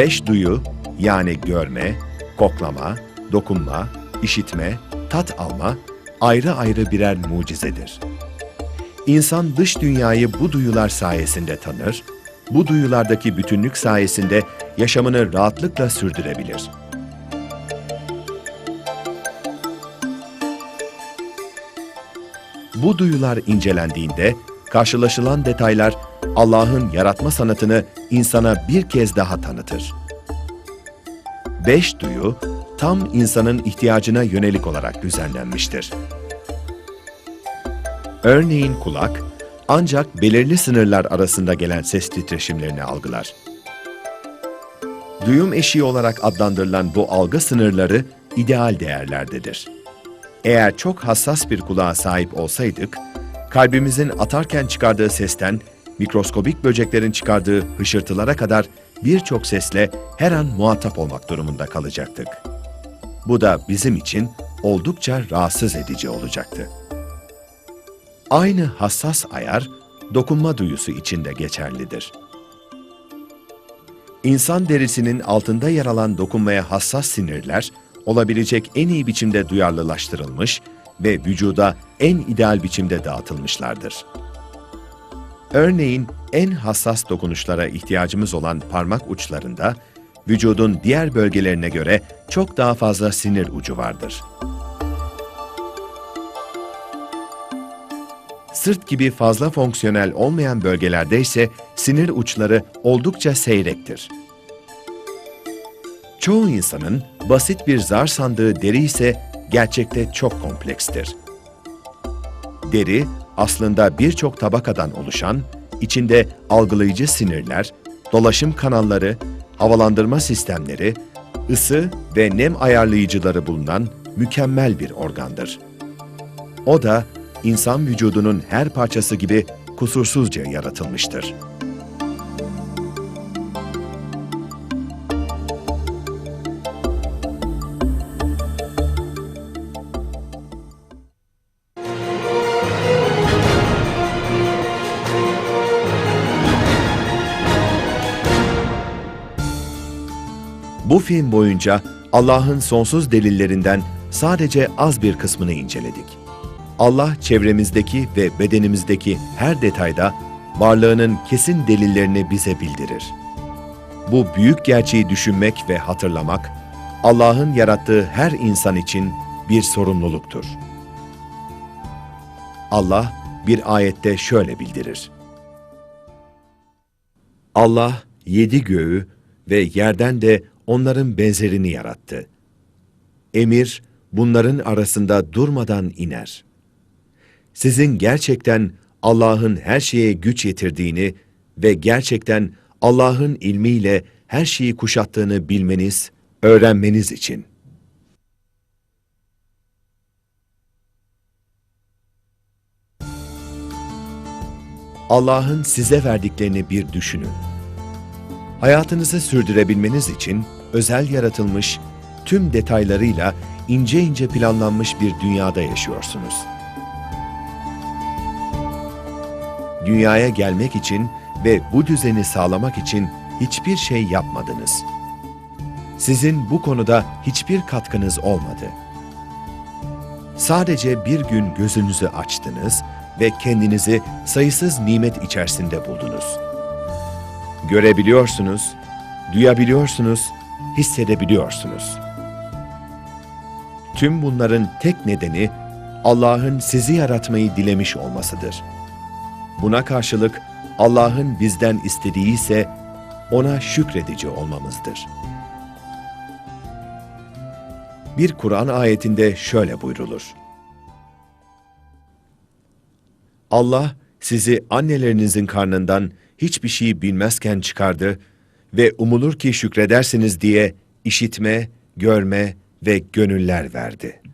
Beş duyu yani görme, koklama, dokunma, işitme, tat alma ayrı ayrı birer mucizedir. İnsan dış dünyayı bu duyular sayesinde tanır, bu duyulardaki bütünlük sayesinde yaşamını rahatlıkla sürdürebilir. Bu duyular incelendiğinde karşılaşılan detaylar Allah'ın yaratma sanatını insana bir kez daha tanıtır. Beş duyu tam insanın ihtiyacına yönelik olarak düzenlenmiştir. Örneğin kulak ancak belirli sınırlar arasında gelen ses titreşimlerini algılar. Duyum eşiği olarak adlandırılan bu algı sınırları ideal değerlerdedir. Eğer çok hassas bir kulağa sahip olsaydık, kalbimizin atarken çıkardığı sesten mikroskobik böceklerin çıkardığı hışırtılara kadar birçok sesle her an muhatap olmak durumunda kalacaktık. Bu da bizim için oldukça rahatsız edici olacaktı. Aynı hassas ayar dokunma duyusu için de geçerlidir. İnsan derisinin altında yer alan dokunmaya hassas sinirler, olabilecek en iyi biçimde duyarlılaştırılmış ve vücuda en ideal biçimde dağıtılmışlardır. Örneğin en hassas dokunuşlara ihtiyacımız olan parmak uçlarında, vücudun diğer bölgelerine göre çok daha fazla sinir ucu vardır. Sırt gibi fazla fonksiyonel olmayan bölgelerde ise sinir uçları oldukça seyrektir. Çoğu insanın basit bir zar sandığı deri ise gerçekte çok komplekstir. Deri aslında birçok tabakadan oluşan, içinde algılayıcı sinirler, dolaşım kanalları, havalandırma sistemleri, ısı ve nem ayarlayıcıları bulunan mükemmel bir organdır. O da insan vücudunun her parçası gibi kusursuzca yaratılmıştır. Bu film boyunca Allah'ın sonsuz delillerinden sadece az bir kısmını inceledik. Allah çevremizdeki ve bedenimizdeki her detayda varlığının kesin delillerini bize bildirir. Bu büyük gerçeği düşünmek ve hatırlamak, Allah'ın yarattığı her insan için bir sorumluluktur. Allah bir ayette şöyle bildirir. Allah yedi göğü ve yerden de onların benzerini yarattı. Emir bunların arasında durmadan iner. Sizin gerçekten Allah'ın her şeye güç yetirdiğini ve gerçekten Allah'ın ilmiyle her şeyi kuşattığını bilmeniz, öğrenmeniz için. Allah'ın size verdiklerini bir düşünün. Hayatınızı sürdürebilmeniz için özel yaratılmış, tüm detaylarıyla ince ince planlanmış bir dünyada yaşıyorsunuz. Dünyaya gelmek için ve bu düzeni sağlamak için hiçbir şey yapmadınız. Sizin bu konuda hiçbir katkınız olmadı. Sadece bir gün gözünüzü açtınız ve kendinizi sayısız nimet içerisinde buldunuz. Görebiliyorsunuz, duyabiliyorsunuz, hissedebiliyorsunuz. Tüm bunların tek nedeni Allah'ın sizi yaratmayı dilemiş olmasıdır. Buna karşılık Allah'ın bizden istediği ise ona şükredici olmamızdır. Bir Kur'an ayetinde şöyle buyrulur. Allah sizi annelerinizin karnından hiçbir şey bilmezken çıkardı ve umulur ki şükredersiniz diye işitme, görme ve gönüller verdi.''